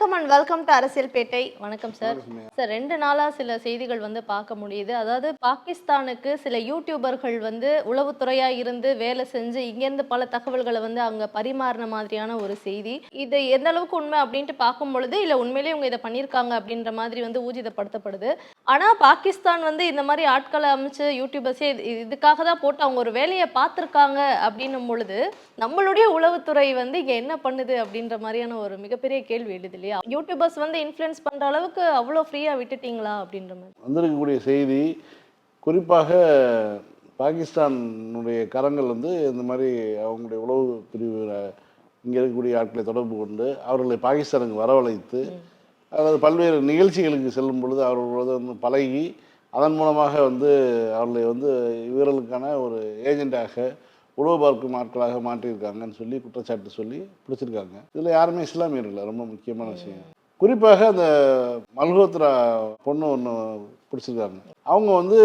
like a வணக்கம் and welcome to அரசியல் பேட்டை வணக்கம் சார் சார் ரெண்டு நாளா சில செய்திகள் வந்து பார்க்க முடியுது. அதாவது பாகிஸ்தானுக்கு சில யூடியூபர்கள் வந்து உளவுத்துறையா இருந்து வேலை செஞ்சு இங்கேருந்து பல தகவல்களை வந்து அங்க பரிமாறின மாதிரியான ஒரு செய்தி. இது எந்த அளவுக்கு உண்மை அப்படின்ட்டு பார்க்கும் பொழுது இல்ல உண்மையிலேயே இவங்க இதை பண்ணியிருக்காங்க அப்படின்ற மாதிரி வந்து ஊர்ஜிதப்படுத்தப்படுது. ஆனா பாகிஸ்தான் வந்து இந்த மாதிரி ஆட்களை அமைச்சு யூடியூபர்ஸே இது- இதுக்காக தான் போட்டு அவங்க ஒரு வேலையை பார்த்துருக்காங்க அப்படின்னும் பொழுது நம்மளுடைய உளவுத்துறை வந்து இங்க என்ன பண்ணுது அப்படின்ற மாதிரியான ஒரு மிகப்பெரிய கேள்வி எழுது இல்லையா? யூடியூபர்ஸ் வந்து இன்ஃப்ளூயன்ஸ் பண்ணுற அளவுக்கு அவ்வளோ ஃப்ரீயாக விட்டுட்டீங்களா அப்படின்ற மாதிரி? வந்திருக்கக்கூடிய செய்தி குறிப்பாக பாகிஸ்தானுடைய கரங்கள் வந்து இந்த மாதிரி அவங்களுடைய உளவு பிரிவு இங்கே இருக்கக்கூடிய ஆட்களை தொடர்பு கொண்டு அவர்களை பாகிஸ்தானுக்கு வரவழைத்து அதாவது பல்வேறு நிகழ்ச்சிகளுக்கு செல்லும் பொழுது அவர்களோடு வந்து பழகி அதன் மூலமாக வந்து அவர்களை வந்து இவர்களுக்கான ஒரு ஏஜெண்டாக உழவு பார்க்கும் ஆட்களாக மாற்றியிருக்காங்கன்னு சொல்லி குற்றச்சாட்டு சொல்லி பிடிச்சிருக்காங்க. இதில் யாருமே இஸ்லாமியர் இல்லை. ரொம்ப முக்கியமான விஷயம். குறிப்பாக அந்த மல்ஹோத்ரா பொண்ணு ஒன்று பிடிச்சிருக்காங்க. அவங்க வந்து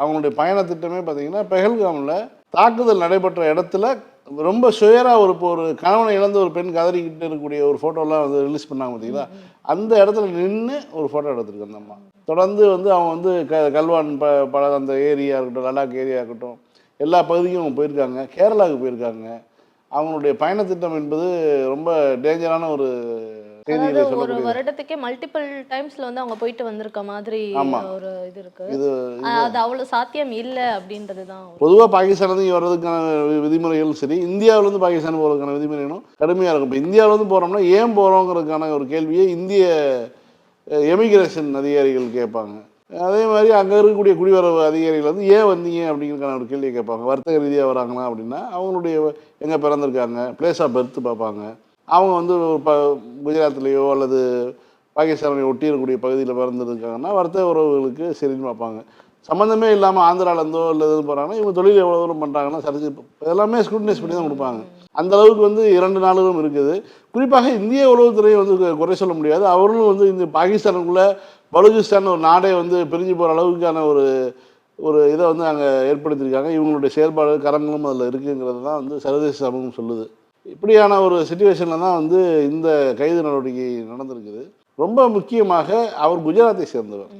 அவங்களுடைய பயண திட்டமே பார்த்தீங்கன்னா பெஹல்காமில் தாக்குதல் நடைபெற்ற இடத்துல ரொம்ப சுயராக ஒரு இப்போ ஒரு கணவனை இழந்த ஒரு பெண் கதறிக்கிட்டு இருக்கக்கூடிய ஒரு ஃபோட்டோலாம் வந்து ரிலீஸ் பண்ணாங்க பார்த்தீங்களா அந்த இடத்துல நின்று ஒரு ஃபோட்டோ எடுத்திருக்கு அந்த அம்மா. தொடர்ந்து வந்து அவங்க வந்து க கல்வான் ப பல அந்த ஏரியா இருக்கட்டும் லடாக் ஏரியா இருக்கட்டும் எல்லா பகுதிக்கும் அவங்க போயிருக்காங்க. கேரளாவுக்கு போயிருக்காங்க. அவங்களுடைய பயணத்திட்டம் என்பது ரொம்ப டேஞ்சரான ஒரு ஒரு வருடத்துக்கே மல்டிபிள் டைம்ஸ்ல வந்து அவங்க போயிட்டு வந்திருக்க மாதிரி. ஒரு இது இருக்கு. அது அவ்வளவு சாத்தியம் இல்ல அப்படின்றது தான் பொதுவாக பாகிஸ்தான்லேருந்து இங்கே வர்றதுக்கான விதிமுறைகளும் சரி இந்தியாவிலேருந்து பாகிஸ்தான் போகிறதுக்கான விதிமுறைகளும் கடுமையாக இருக்கும். இப்போ இந்தியாவிலேருந்து போகிறோம்னா ஏன் போகிறோங்கிறதுக்கான ஒரு கேள்வியை இந்திய எமிகிரேஷன் அதிகாரிகள் கேட்பாங்க. அதே மாதிரி அங்கே இருக்கக்கூடிய குடிவரவு அதிகாரிகள் வந்து ஏன் வந்தீங்க? அப்படிங்கிறதுக்கான ஒரு கேள்வியை கேட்பாங்க. வர்த்தக ரீதியாக வராங்களா அப்படின்னா அவங்களுடைய எங்கே பிறந்திருக்காங்க பிளேஸ் ஆஃப் பர்த் பார்ப்பாங்க. அவங்க வந்து ப குஜராத்லேயோ அல்லது பாகிஸ்தானை ஒட்டி இருக்கக்கூடிய பகுதியில் பிறந்திருக்காங்கன்னா வர்த்தக உறவுகளுக்கு சரின்னு பார்ப்பாங்க. சம்மந்தமே இல்லாமல் ஆந்திராலேருந்தோ இல்லை எதுவும் போகிறாங்கன்னா இவங்க தொழில் எவ்வளோ தூரம் பண்ணுறாங்கன்னா சரிச்சு எல்லாமே ஸ்க்ரூட்டனைஸ் பண்ணி தான் கொடுப்பாங்க. அந்த அளவுக்கு வந்து இரண்டு நாடுகளும் இருக்குது. குறிப்பாக இந்திய உளவுத்துறையை வந்து குறை சொல்ல முடியாது. அவர்களும் வந்து இந்த பாகிஸ்தானுக்குள்ளே பலூச்சிஸ்தான் ஒரு நாடே வந்து பிரிஞ்சு போகிற அளவுக்கான ஒரு ஒரு இதை வந்து அங்கே ஏற்படுத்தியிருக்காங்க. இவங்களுடைய செயல்பாடு கரங்களும் அதில் இருக்குங்கிறது தான் வந்து சர்வதேச சமூகம் சொல்லுது. இப்படியான ஒரு சுச்சுவேஷனில் தான் வந்து இந்த கைது நடவடிக்கை நடந்திருக்குது. ரொம்ப முக்கியமாக அவர் குஜராத்தை சேர்ந்தவர்.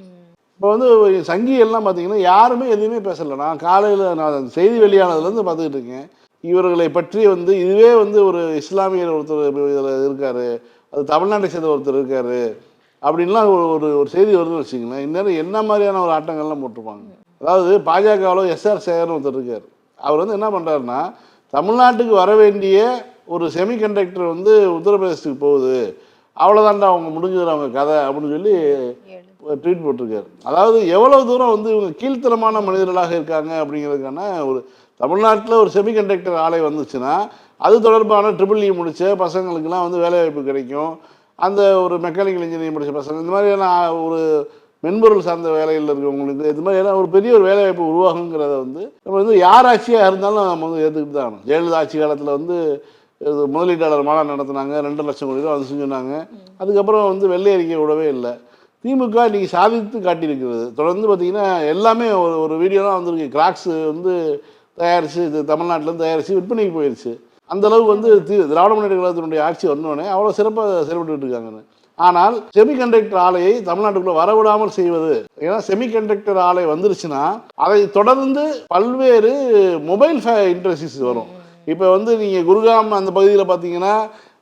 இப்போ வந்து சங்கி எல்லாம் பார்த்தீங்கன்னா யாருமே எதுவுமே பேசலை. நான் காலையில் நான் செய்தி வெளியானதுலேருந்து பார்த்துக்கிட்டு இருக்கேன். இவர்களை பற்றி வந்து இதுவே வந்து ஒரு இஸ்லாமியர் ஒருத்தர் இதில் இருக்கார். அது தமிழ்நாட்டை சேர்ந்த ஒருத்தர் இருக்கார். அப்படின்லாம் ஒரு ஒரு ஒரு செய்தி வருதுன்னு வச்சுங்களேன் இந்நேரம் என்ன மாதிரியான ஒரு ஆட்டங்கள்லாம் போட்டிருப்பாங்க? அதாவது பாஜகவில் எஸ்ஆர் சேகர்னு ஒருத்தர் இருக்கார். அவர் வந்து என்ன பண்ணுறாருன்னா தமிழ்நாட்டுக்கு வர வேண்டிய ஒரு செமிகண்டக்டர் வந்து உத்தரப்பிரதேசத்துக்கு போகுது. அவ்வளோதான்டா அவங்க முடிஞ்சது அவங்க கதை அப்படின்னு சொல்லி ட்வீட் போட்டிருக்காரு. அதாவது எவ்வளவு தூரம் வந்து இவங்க கீழ்த்தரமான மனிதர்களாக இருக்காங்க அப்படிங்கிறதுக்கான ஒரு தமிழ்நாட்டில் ஒரு செமிகண்டக்டர் ஆலை வந்துச்சுன்னா அது தொடர்பான ட்ரிபிள் இ முடித்த பசங்களுக்கெல்லாம் வந்து வேலைவாய்ப்பு கிடைக்கும். அந்த ஒரு மெக்கானிக்கல் இன்ஜினியரிங் முடிச்ச பசங்க இந்த மாதிரியான ஒரு மென்பொருள் சார்ந்த வேலையில் இருக்கவங்களுக்கு இது மாதிரியான ஒரு பெரிய ஒரு வேலைவாய்ப்பு உருவாகுங்கிறத வந்து நம்ம வந்து யார் ஆட்சியாக இருந்தாலும் நம்ம வந்து ஏற்றுக்கிட்டு தான் ஆகணும். ஜெயலலிதா ஆட்சி காலத்தில் வந்து முதலீட்டாளர் மாநாடு நடத்துனாங்க ரெண்டு லட்சம் கோடி ரூபா வந்து செஞ்சுனாங்க அதுக்கப்புறம் வந்து வெள்ளை அறிக்கை விடவே இல்லை. திமுக இன்னைக்கு சாதித்து காட்டியிருக்கிறது தொடர்ந்து பார்த்தீங்கன்னா எல்லாமே ஒரு ஒரு வீடியோலாம் வந்திருக்கு. கிராக்ஸ் வந்து தயாரித்து இது தமிழ்நாட்டிலேருந்து தயாரித்து விற்பனைக்கு போயிடுச்சு அந்த அளவு வந்து திராவிட முன்னேற்ற கழகத்தினுடைய ஆட்சி வந்தோடனே அவ்வளோ சிறப்பாக செயல்பட்டு இருக்காங்கன்னு. ஆனால் செமிகண்டக்டர் ஆலையை தமிழ்நாட்டுக்குள்ள வரவிடாமல் செய்வது ஏன்னா செமிகண்டக்டர் ஆலை வந்துருச்சுன்னா அதை தொடர்ந்து பல்வேறு மொபைல் இண்டஸ்ட்ரீஸ் வரும். இப்போ வந்து நீங்கள் குருகாம் அந்த பகுதியில் பார்த்தீங்கன்னா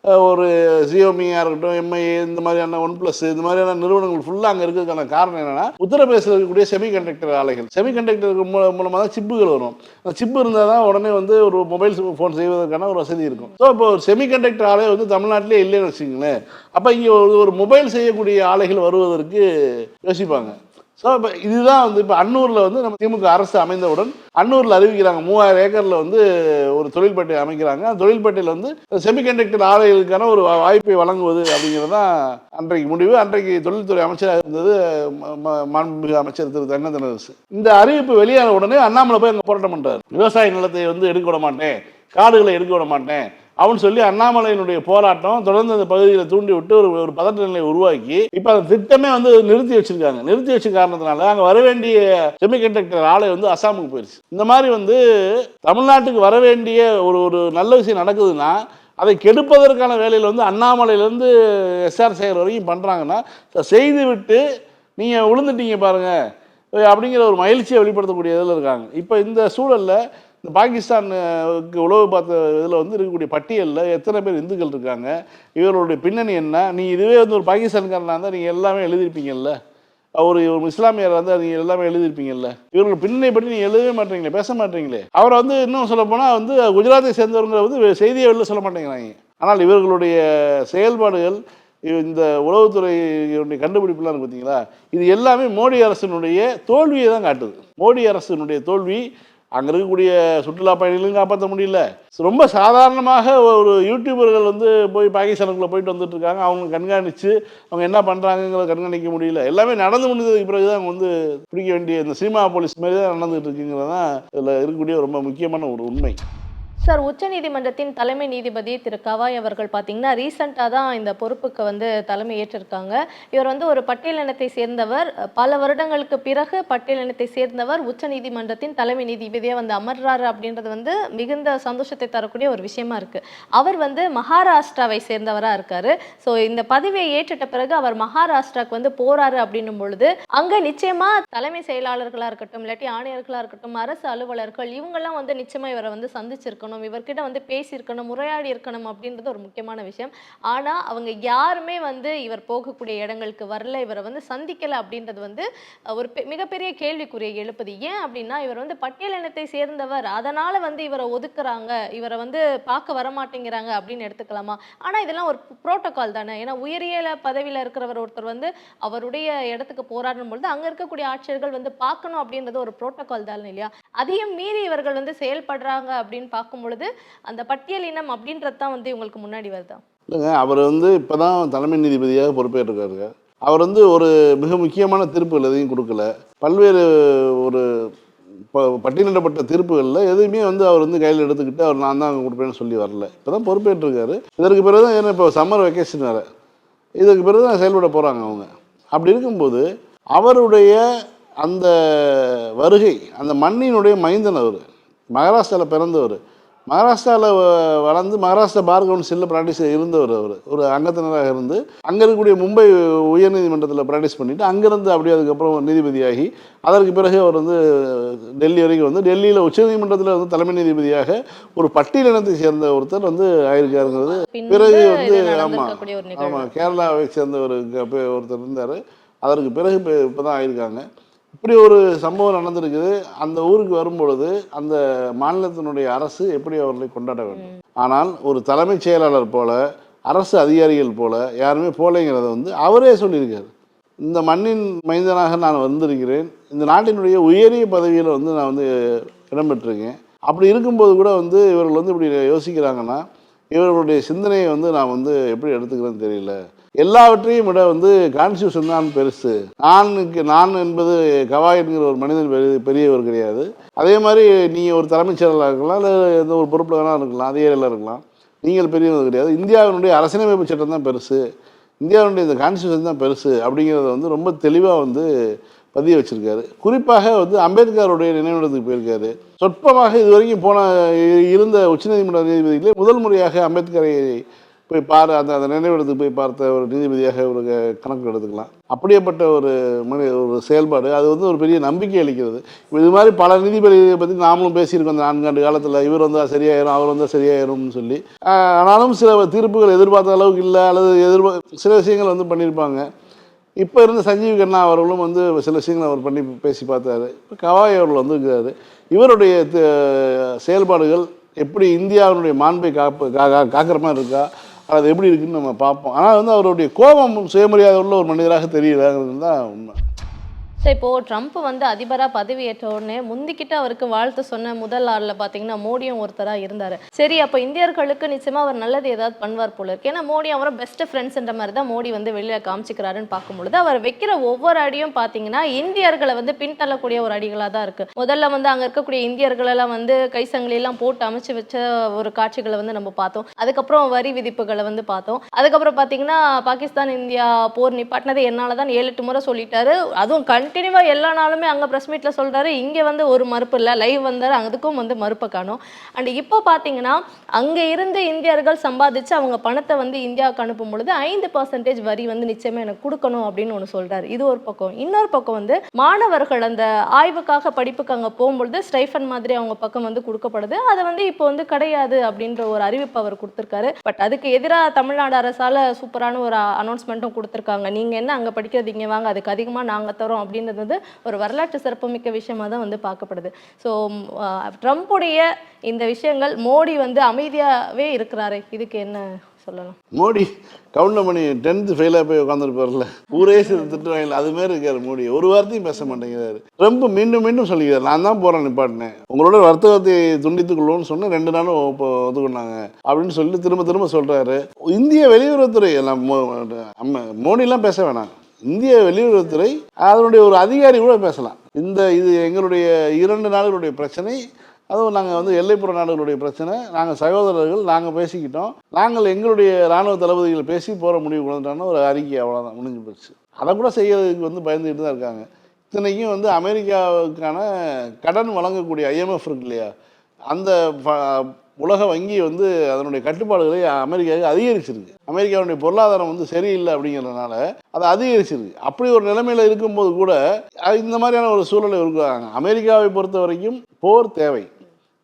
ஒரு ஜியோமியாக இருக்கட்டும் எம்ஐ இந்த மாதிரியான ஒன் ப்ளஸ் இந்த மாதிரியான நிறுவனங்கள் ஃபுல்லாக அங்கே இருக்கிறதுக்கான காரணம் என்னென்னா உத்தரப்பிரதேசத்தில் இருக்கக்கூடிய செமிகண்டக்டர் ஆலைகள். செமிகண்டக்டர் மூலமாக தான் சிப்புகள் வரும். அந்த சிப்பு இருந்தால் தான் உடனே வந்து ஒரு மொபைல் ஃபோன் செய்வதற்கான ஒரு வசதி இருக்கும். ஸோ இப்போ ஒரு செமிகண்டக்டர் ஆலை வந்து தமிழ்நாட்டிலே இல்லைன்னு வச்சுங்களேன் அப்போ இங்கே ஒரு மொபைல் செய்யக்கூடிய ஆலைகள் வருவதற்கு யோசிப்பாங்க. ஸோ இப்போ இதுதான் வந்து இப்போ அன்னூரில் வந்து நம்ம திமுக அரசு அமைந்தவுடன் அன்னூரில் அறிவிக்கிறாங்க. மூவாயிரம் ஏக்கரில் வந்து ஒரு தொழில்பேட்டை அமைக்கிறாங்க. அந்த தொழில்பேட்டையில் வந்து செமிகண்டக்டர் ஆலைகளுக்கான ஒரு வாய்ப்பை வழங்குவது அப்படிங்கிறது தான் அன்றைக்கு முடிவு. அன்றைக்கு தொழில்துறை அமைச்சராக இருந்தது மாண்புமிகு அமைச்சர் திரு தங்க இந்த அறிவிப்பு வெளியான உடனே அண்ணாமலை போய் அங்கே போராட்டம் பண்ணுறாரு விவசாய நிலத்தை வந்து எடுக்க விட மாட்டேன். காடுகளை எடுக்க விட மாட்டேன். அப்படின்னு சொல்லி அண்ணாமலையினுடைய போராட்டம் தொடர்ந்து அந்த பகுதியில் தூண்டி விட்டு ஒரு ஒரு பதட்ட நிலையை உருவாக்கி இப்போ அந்த திட்டமே வந்து நிறுத்தி வச்சிருக்காங்க. நிறுத்தி வச்ச காரணத்தினால அங்கே வர வேண்டிய செமிகண்டக்டர் ஆலை வந்து அசாமுக்கு போயிடுச்சு இந்த மாதிரி வந்து தமிழ்நாட்டுக்கு வர வேண்டிய ஒரு ஒரு நல்ல விஷயம் நடக்குதுன்னா அதை கெடுப்பதற்கான வேலையில் வந்து அண்ணாமலையிலேருந்து எஸ்ஆர் சேகர் வரைக்கும் பண்ணுறாங்கன்னா செய்து விட்டு நீங்கள் விழுந்துட்டீங்க பாருங்கள் அப்படிங்கிற ஒரு மகிழ்ச்சியை வெளிப்படுத்தக்கூடிய இதில் இருக்காங்க. இப்போ இந்த சூழலில் இந்த பாகிஸ்தானுக்கு உளவு பார்த்த இதில் வந்து இருக்கக்கூடிய பட்டியலில் எத்தனை பேர் இந்துக்கள் இருக்காங்க? இவர்களுடைய பின்னணி என்ன? நீ இதுவே வந்து ஒரு பாகிஸ்தான்காரனாக இருந்தால் நீங்கள் எல்லாமே எழுதியிருப்பீங்கல்ல? அவர் ஒரு இஸ்லாமியர் வந்து நீங்கள் எல்லாமே எழுதியிருப்பீங்கல்ல? இவர்கள் பின்னணி பற்றி நீங்கள் எழுதவே மாட்டீங்களே பேச மாட்டீங்களே? அவரை வந்து இன்னும் சொல்ல போனால் வந்து குஜராத்தை சேர்ந்தவங்க வந்து செய்தியை வெளில சொல்ல மாட்டேங்கிறாங்க. ஆனால் இவர்களுடைய செயல்பாடுகள் இந்த உளவுத்துறையினுடைய கண்டுபிடிப்புலாம் இருக்கு பார்த்தீங்களா இது எல்லாமே மோடி அரசினுடைய தோல்வியை தான் காட்டுது. மோடி அரசினுடைய தோல்வி அங்கே இருக்கக்கூடிய சுற்றுலா பயணிகளையும் காப்பாற்ற முடியல. ரொம்ப சாதாரணமாக ஒரு யூடியூபர்கள் வந்து போய் பாகிஸ்தானுக்குள்ளே போயிட்டு வந்துட்டு இருக்காங்க. அவங்க கண்காணித்து அவங்க என்ன பண்ணுறாங்கிறத கண்காணிக்க முடியல. எல்லாமே நடந்து முடிந்ததுக்கு பிறகு தான் அவங்க வந்து பிடிக்க வேண்டிய இந்த சினிமா போலீஸ் மாதிரி தான் நடந்துகிட்டு இருக்குங்கிறது தான் இதில் இருக்கக்கூடிய ரொம்ப முக்கியமான ஒரு உண்மை. சார் உச்சநீதிமன்றத்தின் தலைமை நீதிபதி திரு கவாய் அவர்கள் பார்த்தீங்கன்னா ரீசண்டாக தான் இந்த பொறுப்புக்கு வந்து தலைமை ஏற்றிருக்காங்க. இவர் வந்து ஒரு பட்டியலினத்தை சேர்ந்தவர். பல வருடங்களுக்கு பிறகு பட்டியலினத்தை சேர்ந்தவர் உச்சநீதிமன்றத்தின் தலைமை நீதிபதியாக வந்து அமர்றாரு அப்படின்றது வந்து மிகுந்த சந்தோஷத்தை தரக்கூடிய ஒரு விஷயமா இருக்கு. அவர் வந்து மகாராஷ்டிராவை சேர்ந்தவராக இருக்காரு. ஸோ இந்த பதவியை ஏற்றிட்ட பிறகு அவர் மகாராஷ்டிராக்கு வந்து போறாரு அப்படின்னும் பொழுது அங்க நிச்சயமா தலைமை செயலாளர்களாக இருக்கட்டும் இல்லாட்டி ஆணையர்களாக இருக்கட்டும் அரசு அலுவலர்கள் இவங்கெல்லாம் வந்து நிச்சயமா இவரை வந்து சந்திச்சிருக்கணும். இவர்கிட்ட வந்து பேசியிருக்கணும் உரையாடி இருக்கணும் அப்படின்றது ஒரு முக்கியமான விஷயம். ஆனால் அவங்க யாருமே வந்து இவர் போகக்கூடிய இடங்களுக்கு வரல இவரை வந்து சந்திக்கலை அப்படின்றது வந்து ஒரு பெ- மிகப்பெரிய கேள்விக்குறியை எழுப்புது. ஏன் அப்படின்னா இவர் வந்து பட்டியலினத்தை சேர்ந்தவர். அதனால் வந்து இவரை ஒதுக்குறாங்க. இவரை வந்து பார்க்க வர மாட்டேங்கிறாங்க அப்படின்னு எடுத்துக்கலாமா? ஆனால் இதெல்லாம் ஒரு ப்ரோட்டோக்கால் தானே. ஏன்னா உயரிய பதவியில் இருக்கிறவர் ஒருத்தர் வந்து அவருடைய இடத்துக்கு போராடும் பொழுது அங்கே இருக்கக்கூடிய ஆட்சியர்கள் வந்து பார்க்கணும் அப்படின்றது ஒரு புரோட்டோகால் தானே இல்லையா? அதையும் மீறி இவர்கள் வந்து செயல்படுறாங்க அப்படின்னு பார்க்கும் பொழுது அந்த பட்டியலினம் அப்படின்றது தான் வந்து இவங்களுக்கு முன்னாடி வருதா? இல்லைங்க அவர் வந்து இப்போ தான் தலைமை நீதிபதியாக பொறுப்பேற்றிருக்காருங்க. அவர் வந்து ஒரு மிக முக்கியமான தீர்ப்புகள் எதையும் கொடுக்கல. பல்வேறு ஒரு ப பட்டியலிடப்பட்ட தீர்ப்புகளில் எதுவுமே வந்து அவர் வந்து கையில் எடுத்துக்கிட்டு அவர் நான் தான் கொடுப்பேன்னு சொல்லி வரல. இப்போ தான் பொறுப்பேற்றிருக்காரு. இதற்கு பிறகு தான் ஏன்னா இப்போ சம்மர் வெக்கேஷன் வேறு. இதுக்கு பிறகு தான் செயல்பட போகிறாங்க அவங்க. அப்படி இருக்கும்போது அவருடைய அந்த வருகை அந்த மண்ணினுடைய மைந்தன் அவர் மகாராஷ்டிராவில் பிறந்தவர் மகாராஷ்டிராவில் வளர்ந்து மகாராஷ்டிரா பார் கவுன்சிலில் ப்ராக்டிஸ் இருந்தவர் அவர். ஒரு அங்கத்தினராக இருந்து அங்கே இருக்கக்கூடிய மும்பை உயர்நீதிமன்றத்தில் ப்ராக்டிஸ் பண்ணிவிட்டு அங்கேருந்து அப்படியே அதுக்கப்புறம் நீதிபதியாகி அதற்கு பிறகு அவர் வந்து டெல்லி வரைக்கும் வந்து டெல்லியில் உச்சநீதிமன்றத்தில் வந்து தலைமை நீதிபதியாக ஒரு பட்டியலினத்தை சேர்ந்த ஒருத்தர் வந்து ஆயிருக்காருங்கிறது பிறகு வந்து ஆமாம் ஆமாம் கேரளாவை சேர்ந்த ஒரு ஒருத்தர் இருந்தார். அதற்கு பிறகு இப்போ இப்போ தான் ஆயிருக்காங்க. இப்படி ஒரு சம்பவம் நடந்திருக்குது. அந்த ஊருக்கு வரும்பொழுது அந்த மாநிலத்தினுடைய அரசு எப்படி அவர்களை கொண்டாட வேண்டும்? ஆனால் ஒரு தலைமைச் செயலாளர் போல அரசு அதிகாரிகள் போல யாருமே போலைங்கிறத வந்து அவரே சொல்லியிருக்காரு. இந்த மண்ணின் மைந்தனாக நான் வந்திருக்கிறேன். இந்த நாட்டினுடைய உயரிய பதவியில் வந்து நான் வந்து இடம்பெற்றிருக்கேன். அப்படி இருக்கும்போது கூட வந்து இவர்கள் வந்து இப்படி யோசிக்கிறாங்கன்னா இவர்களுடைய சிந்தனையை வந்து நான் வந்து எப்படி எடுத்துக்கிறேன்னு தெரியல. எல்லாவற்றையும் விட வந்து கான்ஸ்டியூஷன் தான் பெருசு. நானுக்கு நான் என்பது கவாய் என்கிற ஒரு மனிதன் பெரிய பெரியவர் கிடையாது. அதே மாதிரி நீங்கள் ஒரு தலைமைச் செயலாளராக இருக்கலாம் இல்லை எந்த ஒரு பொறுப்பில் வேணால் இருக்கலாம் அதிகாரியில் இருக்கலாம். நீங்கள் பெரியவர் கிடையாது. இந்தியாவினுடைய அரசியலமைப்பு சட்டம் தான் பெருசு. இந்தியாவினுடைய இந்த கான்ஸ்டியூஷன் தான் பெருசு அப்படிங்கிறத வந்து ரொம்ப தெளிவாக வந்து பதிய வச்சுருக்காரு. குறிப்பாக வந்து அம்பேத்கருடைய நினைவிடத்துக்கு போயிருக்காரு. சொற்பமாக இது வரைக்கும் போன இருந்த உச்சநீதிமன்ற நீதிபதிகளே முதல் முறையாக அம்பேத்கரை போய் பாரு அந்த அந்த நினைவிடத்துக்கு போய் பார்த்த ஒரு நீதிபதியாக ஒரு கணக்கு எடுத்துக்கலாம். அப்படியேப்பட்ட ஒரு மனி ஒரு செயல்பாடு அது வந்து ஒரு பெரிய நம்பிக்கை அளிக்கிறது. இது மாதிரி பல நீதிபதிகளை பற்றி நாமளும் பேசியிருக்கோம் அந்த நான்காண்டு காலத்தில். இவர் வந்தால் சரியாயிரும் அவர் வந்தால் சரியாயிரும்னு சொல்லி. ஆனாலும் சில தீர்ப்புகள் எதிர்பார்த்த அளவுக்கு இல்லை அல்லது எதிர்பார்த்த சில விஷயங்கள் வந்து பண்ணியிருப்பாங்க இப்போ இருந்த சஞ்சீவ் கண்ணா அவர்களும் வந்து சில விஷயங்களை அவர் பண்ணி பேசி பார்த்தாரு. இப்போ கவாய் அவர்கள் வந்திருக்கிறாரு. இவருடைய த- செயல்பாடுகள் எப்படி இந்தியாவினுடைய மாண்பை காப்பு கா கா- காக்கிற மாதிரி இருக்கா? அது எப்படி இருக்குன்னு நம்ம பார்ப்போம். ஆனால் வந்து அவருடைய கோபம் சுயமரியாதை உள்ள ஒரு மனிதராக தெரியலங்கிறது தான் உண்மை. ஸோ இப்போ ட்ரம்ப் வந்து அதிபராக பதவியேற்ற உடனே முந்திக்கிட்டு அவருக்கு வாழ்த்து சொன்ன முதல் ஆளில் பார்த்தீங்கன்னா மோடியும் ஒருத்தராக இருந்தார். சரி அப்போ இந்தியர்களுக்கு நிச்சயமாக அவர் நல்லது ஏதாவது பண்ணுவார் போல இருக்கு. ஏன்னா மோடி அவரை பெஸ்ட் ஃப்ரெண்ட்ஸ்ன்ற மாதிரி தான் மோடி வந்து வெளியில் காமிச்சிக்கிறாருன்னு பார்க்கும்பொழுது அவர் வைக்கிற ஒவ்வொரு அடியும் பார்த்தீங்கன்னா இந்தியர்களை வந்து பின்தள்ளக்கூடிய ஒரு அடிகளாக தான் இருக்குது முதல்ல வந்து அங்கே இருக்கக்கூடிய இந்தியர்களெல்லாம் வந்து கை போட்டு அமைச்சு வச்ச ஒரு காட்சிகளை வந்து நம்ம பார்த்தோம். அதுக்கப்புறம் வரி விதிப்புகளை வந்து பார்த்தோம். அதுக்கப்புறம் பார்த்தீங்கன்னா பாகிஸ்தான் இந்தியா போர் நிப்பாட்டினது என்னால் தான் ஏழு எட்டு முறை சொல்லிட்டாரு. அதுவும் கண் கண்டினியூவாக எல்லா நாளுமே அங்கே ப்ரெஸ் மீட்டில் சொல்றாரு. இங்கே வந்து ஒரு மறுப்பு இல்லை. லைவ் வந்தார். அதுக்கும் வந்து மறுப்பை காணும். அண்ட் இப்போ பார்த்தீங்கன்னா அங்கே இருந்து இந்தியர்கள் சம்பாதிச்சு அவங்க பணத்தை வந்து இந்தியாவுக்கு அனுப்பும் பொழுது ஐந்து பர்சன்டேஜ் வரி வந்து நிச்சயமாக எனக்கு கொடுக்கணும் அப்படின்னு ஒன்று சொல்றாரு. இது ஒரு பக்கம். இன்னொரு பக்கம் வந்து மாணவர்கள் அந்த ஆய்வுக்காக படிப்புக்கு அங்கே போகும்பொழுது ஸ்டைஃபன் மாதிரி அவங்க பக்கம் வந்து கொடுக்கப்படுது. அதை வந்து இப்போ வந்து கிடையாது அப்படின்ற ஒரு அறிவிப்பு அவர் கொடுத்துருக்காரு. பட் அதுக்கு எதிராக தமிழ்நாடு அரசால சூப்பரான ஒரு அனௌன்ஸ்மெண்ட்டும் கொடுத்துருக்காங்க. நீங்க என்ன அங்கே படிக்கிறது இங்கே வாங்க. அதுக்கு அதிகமாக நாங்கள் தரோம் அப்படின்னு அப்படின்றது வந்து ஒரு வரலாற்று சிறப்புமிக்க விஷயமா தான் வந்து பார்க்கப்படுது. ஸோ ட்ரம்ப்புடைய இந்த விஷயங்கள் மோடி வந்து அமைதியாகவே இருக்கிறாரு. இதுக்கு என்ன சொல்லலாம்? மோடி கவுண்டர் பண்ணி டென்த்து ஃபெயிலாக போய் உட்காந்துருப்பார்ல ஊரே சிறு திட்டுவாங்க அது மாதிரி இருக்கார் மோடி. ஒரு வார்த்தையும் பேச மாட்டேங்கிறாரு. ரொம்ப மீண்டும் மீண்டும் சொல்லிக்கிறார். நான் தான் போகிறேன் நிப்பாட்டினேன் உங்களோட வர்த்தகத்தை துண்டித்துக் சொன்னேன் சொன்ன ரெண்டு நாளும் இப்போ ஒதுக்குனாங்க. அப்படின்னு சொல்லி திரும்ப திரும்ப சொல்கிறாரு இந்திய வெளியுறவுத்துறை எல்லாம் மோ- மோடிலாம் பேச வேணாம். இந்திய வெளியுறவுத்துறை அதனுடைய ஒரு அதிகாரி கூட பேசலாம். இந்த இது எங்களுடைய இரண்டு நாடுகளுடைய பிரச்சனை அதுவும் நாங்கள் வந்து எல்லைப்புற நாடுகளுடைய பிரச்சனை. நாங்கள் சகோதரர்கள் நாங்கள் பேசிக்கிட்டோம். நாங்கள் எங்களுடைய இராணுவ தளபதிகள் பேசி போகிற முடிவு கொண்டுட்டான ஒரு அறிக்கை அவ்வளோதான் முடிஞ்சு போச்சு. அதை கூட செய்யறதுக்கு வந்து பயந்துக்கிட்டு தான் இருக்காங்க. இத்தனைக்கும் வந்து அமெரிக்காவுக்கான கடன் வழங்கக்கூடிய ஐஎம்எஃப் இருக்கு இல்லையா? அந்த உலக வங்கி வந்து அதனுடைய கட்டுப்பாடுகளை அமெரிக்காவுக்கு அதிகரிச்சிருக்கு. அமெரிக்காவுடைய பொருளாதாரம் வந்து சரியில்லை அப்படிங்கிறதுனால அதை அதிகரிச்சிருக்கு. அப்படி ஒரு நிலைமையில் இருக்கும்போது கூட இந்த மாதிரியான ஒரு சூழலை இருக்காங்க அமெரிக்காவை பொறுத்த வரைக்கும் போர் தேவை.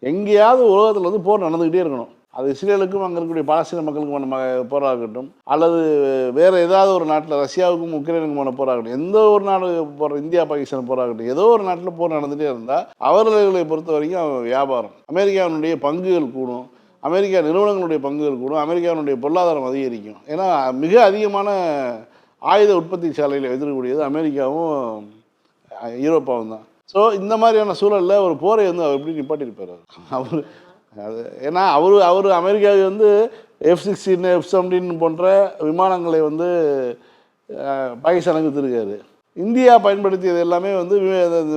எங்கேயாவது உலகத்தில் வந்து போர் நடந்துக்கிட்டே இருக்கணும். அது இஸ்ரேலுக்கும் அங்கே இருக்கக்கூடிய பாலஸ்தீன மக்களுக்குமான போராக போராகட்டும் அல்லது வேறு ஏதாவது ஒரு நாட்டில் ரஷ்யாவுக்கும் உக்ரைனுக்குமான போராகட்டும் எந்த ஒரு நாடு போகிற இந்தியா பாகிஸ்தான் போராகட்டும் ஏதோ ஒரு நாட்டில் போர் நடந்துகிட்டே இருந்தால் அவர்களை பொறுத்த வரைக்கும் வியாபாரம். அமெரிக்காவினுடைய பங்குகள் கூடும் அமெரிக்கா நிறுவனங்களுடைய பங்குகள் கூடும் அமெரிக்காவினுடைய பொருளாதாரம் அதிகரிக்கும். ஏன்னா மிக அதிகமான ஆயுத உற்பத்தி சாலையில் எதிர்க்கக்கூடியது அமெரிக்காவும் யூரோப்பாவும் தான். ஸோ இந்த மாதிரியான சூழலில் ஒரு போரை வந்து அவர் எப்படி நிப்பாட்டியிருப்பார்? அவர் அது ஏன்னா அவர் அவர் அமெரிக்காவுக்கு வந்து எஃப் சிக்ஸ்டீன் எஃப் செவன்டீன் போன்ற விமானங்களை வந்து பாகிஸ்தானுக்கு வித்திருக்காரு இந்தியா பயன்படுத்தியது எல்லாமே வந்து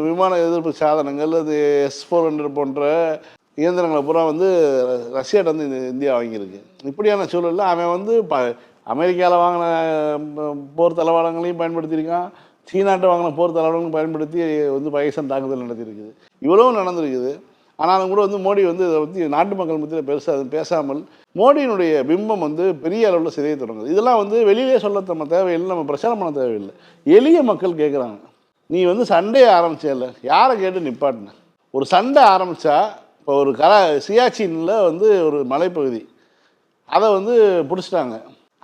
விமான எதிர்ப்பு சாதனங்கள் அது எஸ் ஃபோர் ஹண்ட்ரட் போன்ற இயந்திரங்களை பூரா வந்து ர- ரஷ்யாட்ட வந்து இந்த- இந்தியா வாங்கியிருக்கு. இப்படியான சூழலில் அவன் வந்து ப அமெரிக்காவில் வாங்கின போர் தளவாடங்களையும் பயன்படுத்தியிருக்கான். சீனாட்டை வாங்கின போர் தளவாடங்களையும் பயன்படுத்தி வந்து பாகிஸ்தான் தாக்குதல் நடத்தியிருக்குது. இவ்வளவும் நடந்திருக்குது. ஆனாலும் கூட வந்து மோடி வந்து இதை பற்றி நாட்டு மக்கள் மத்தியில் பெருசாக பேசாமல் மோடியினுடைய பிம்பம் வந்து பெரிய அளவில் சிதைய தொடங்குது. இதெல்லாம் வந்து வெளியிலே சொல்ல நம்ம தேவையில்லை நம்ம பிரச்சாரம் பண்ண தேவையில்லை. எளிய மக்கள் கேட்குறாங்க நீ வந்து சண்டையை ஆரம்பிச்சல யாரை கேட்டு நிப்பாட்டின? ஒரு சண்டை ஆரம்பித்தா இப்போ ஒரு கர சியாச்சினில் வந்து ஒரு மலைப்பகுதி. அதை வந்து பிடிச்சிட்டாங்க.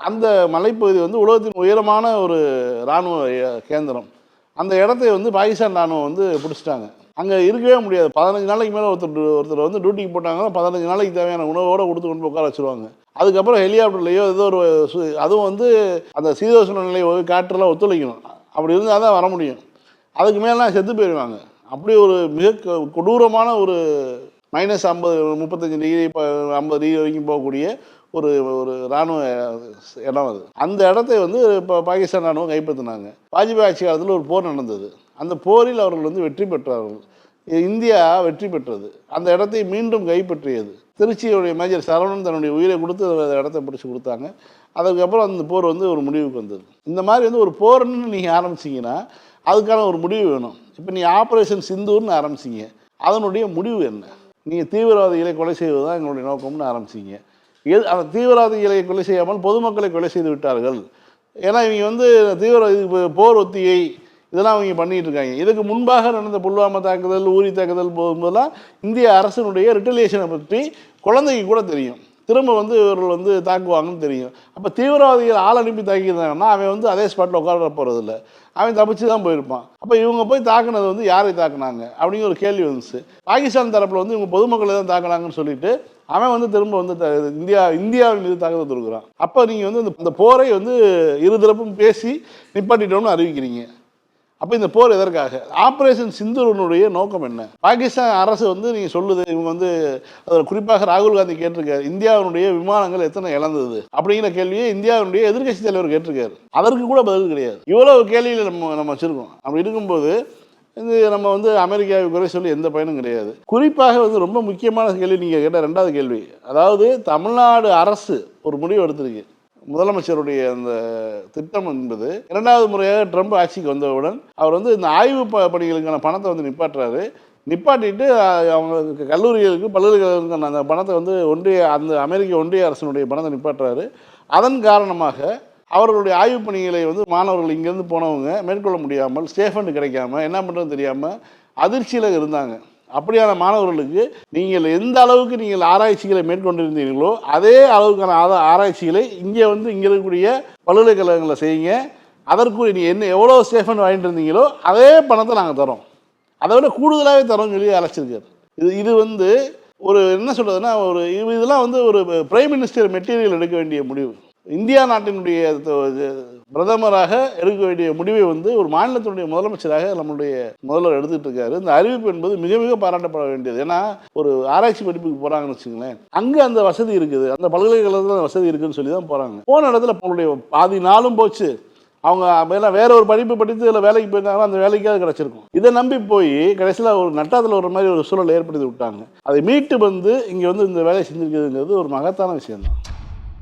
அந்த மலைப்பகுதி வந்து உலகத்தின் உயரமான ஒரு இராணுவ கேந்திரம். அந்த இடத்தை வந்து பாகிஸ்தான் ராணுவம் வந்து பிடிச்சிட்டாங்க. அங்கே இருக்கவே முடியாது. பதினஞ்சு நாளைக்கு மேலே ஒருத்தர் ஒருத்தர் வந்து டியூட்டிக்கு போட்டாங்கன்னா பதினஞ்சு நாளைக்கு தேவையான உணவோடு கொடுத்து கொண்டு உட்கார வச்சுருவாங்க. அதுக்கப்புறம் ஹெலிகாப்டர்லையோ ஏதோ ஒரு சு- அதுவும் வந்து அந்த சீதோஷ்ண நிலை காற்றெல்லாம் ஒத்துழைக்கணும். அப்படி இருந்தால் தான் வர முடியும். அதுக்கு மேலாம் செத்து போயிடுவாங்க அப்படி ஒரு மிக கொடூரமான ஒரு மைனஸ் ஐம்பது முப்பத்தஞ்சு டிகிரி ஐம்பது டிகிரி வரைக்கும் போகக்கூடிய ஒரு ஒரு இராணுவ இடம் அது. அந்த இடத்தை வந்து இப்போ பாகிஸ்தான் ராணுவம் கைப்பற்றினாங்க வாஜ்பாய் ஆட்சி காலத்தில் ஒரு போர் நடந்தது. அந்த போரில் அவர்கள் வந்து வெற்றி பெற்றார்கள். இந்தியா வெற்றி பெற்றது. அந்த இடத்தை மீண்டும் கைப்பற்றியது. திருச்சியுடைய மேஜர் சரவணன் தன்னுடைய உயிரை கொடுத்து அந்த இடத்த பிடிச்சி கொடுத்தாங்க. அதுக்கப்புறம் அந்த போர் வந்து ஒரு முடிவுக்கு வந்தது. இந்த மாதிரி வந்து ஒரு போர்னு நீங்கள் ஆரம்பிச்சிங்கன்னா அதுக்கான ஒரு முடிவு வேணும். இப்போ நீ ஆப்ரேஷன் சிந்தூர்னு ஆரம்பிச்சீங்க. அதனுடைய முடிவு என்ன? நீங்கள் தீவிரவாதிகளை கொலை செய்வது தான் எங்களுடைய நோக்கம்னு ஆரம்பிச்சீங்க. எது அந்த தீவிரவாதிகளை கொலை செய்யாமல் பொதுமக்களை கொலை செய்து விட்டார்கள். ஏன்னா இவங்க வந்து தீவிரவாதி இப்போ போர் ஒத்திகை இதெல்லாம் அவங்க பண்ணிட்டு இருக்காங்க. இதுக்கு முன்பாக நடந்த புல்வாமா தாக்குதல் ஊரி தாக்குதல் போகும்போதெல்லாம் இந்திய அரசினுடைய ரிட்டலியேஷனை பற்றி குழந்தைக்கு கூட தெரியும். திரும்ப வந்து இவர்கள் வந்து தாக்குவாங்கன்னு தெரியும். அப்போ தீவிரவாதிகள் ஆள் அனுப்பி தாக்கியிருந்தாங்கன்னா அவன் வந்து அதே ஸ்பாட்டில் உட்கார போகிறதில்ல அவன் தப்பிச்சு தான் போயிருப்பான். அப்போ இவங்க போய் தாக்குனது வந்து யாரை தாக்குனாங்க? அப்படிங்கிற ஒரு கேள்வி வந்துச்சு. பாகிஸ்தான் தரப்பில் வந்து இவங்க பொதுமக்களை தான் தாக்குனாங்கன்னு சொல்லிட்டு அவன் வந்து திரும்ப வந்து த- இந்தியா இந்தியாவின் மீது தாக்குதல் தொடுக்கிறான். அப்போ நீங்கள் வந்து இந்த- இந்த போரை வந்து இருதரப்பும் பேசி நிப்பாட்டிட்டோம்னு அறிவிக்கிறீங்க. அப்போ இந்த போர் எதற்காக? ஆப்ரேஷன் சிந்துருனுடைய நோக்கம் என்ன? பாகிஸ்தான் அரசு வந்து நீங்கள் சொல்லுது இவங்க வந்து அதில் குறிப்பாக ராகுல் காந்தி கேட்டிருக்காரு இந்தியாவினுடைய விமானங்கள் எத்தனை இழந்தது? அப்படிங்கிற கேள்வியை இந்தியாவினுடைய எதிர்க்கட்சி தலைவர் கேட்டிருக்காரு. அதற்கு கூட பதில் கிடையாது. இவ்வளவு கேள்வியில் நம்ம நம்ம வச்சுருக்கோம். அப்படி இருக்கும்போது இது நம்ம வந்து அமெரிக்காவை குறை சொல்லி எந்த பயனும் கிடையாது. குறிப்பாக வந்து ரொம்ப முக்கியமான கேள்வி நீங்கள் கேட்ட ரெண்டாவது கேள்வி. அதாவது தமிழ்நாடு அரசு ஒரு முடிவு எடுத்திருக்கு. முதலமைச்சருடைய அந்த திட்டம் என்பது இரண்டாவது முறையாக ட்ரம்ப் ஆட்சிக்கு வந்தவுடன் அவர் வந்து இந்த ஆய்வு ப பணிகளுக்கான பணத்தை வந்து நிப்பாட்டுறாரு. நிப்பாட்டிட்டு அவங்களுக்கு கல்லூரிகளுக்கு பல்கலைக்கழகங்களுக்கான அந்த பணத்தை வந்து ஒன்றிய அந்த அமெரிக்க ஒன்றிய அரசினுடைய பணத்தை நிப்பாட்டுறாரு. அதன் காரணமாக அவர்களுடைய ஆய்வுப் பணிகளை வந்து மாணவர்கள் இங்கேருந்து போனவங்க மேற்கொள்ள முடியாமல் ஸ்டேஃபண்ட் கிடைக்காம என்ன பண்ணுறது தெரியாமல் அதிர்ச்சியில் இருந்தாங்க. அப்படியான மாணவர்களுக்கு நீங்கள் எந்த அளவுக்கு நீங்கள் ஆராய்ச்சிகளை மேற்கொண்டிருந்தீர்களோ அதே அளவுக்கான ஆதா ஆராய்ச்சிகளை இங்கே வந்து இங்கே இருக்கக்கூடிய பல்கலைக்கழகங்களில் செய்யுங்க. அதற்கு நீ என்ன எவ்வளோ ஸ்டேஃபன் வாங்கிட்டு இருந்தீங்களோ அதே பணத்தை நாங்கள் தரோம். அதை விட கூடுதலாகவே தரோம்னு சொல்லி அழைச்சிருக்காரு. இது இது வந்து ஒரு என்ன சொல்கிறதுன்னா ஒரு இது- இதெல்லாம் வந்து ஒரு பிரைம் மினிஸ்டர் மெட்டீரியல் எடுக்க வேண்டிய முடிவு. இந்தியா நாட்டினுடைய பிரதமராக எடுக்க வேண்டிய முடிவை வந்து ஒரு மாநிலத்தினுடைய முதலமைச்சராக நம்மளுடைய முதல்வர் எடுத்துட்டு இருக்காரு இந்த அறிவிப்பு என்பது மிக மிக பாராட்டப்பட வேண்டியது. ஏன்னா ஒரு ஆராய்ச்சி படிப்புக்கு போறாங்கன்னு வச்சுங்களேன் அங்கே அந்த வசதி இருக்குது. அந்த பல்கலைக்கழகத்தில் வசதி இருக்குன்னு சொல்லி தான் போறாங்க. போன இடத்துல நம்மளுடைய பாதி நாளும் போச்சு. அவங்க வேணா வேற ஒரு படிப்பு படித்து இதில் வேலைக்கு போயிருந்தாங்கன்னா அந்த வேலைக்காவது கிடச்சிருக்கும். இதை நம்பி போய் கடைசியில் ஒரு நட்டாத்தில் ஒரு மாதிரி ஒரு சூழல் ஏற்படுத்தி விட்டாங்க. அதை மீட்டு வந்து இங்கே வந்து இந்த வேலையை செஞ்சுருக்குதுங்கிறது ஒரு மகத்தான விஷயம்தான்.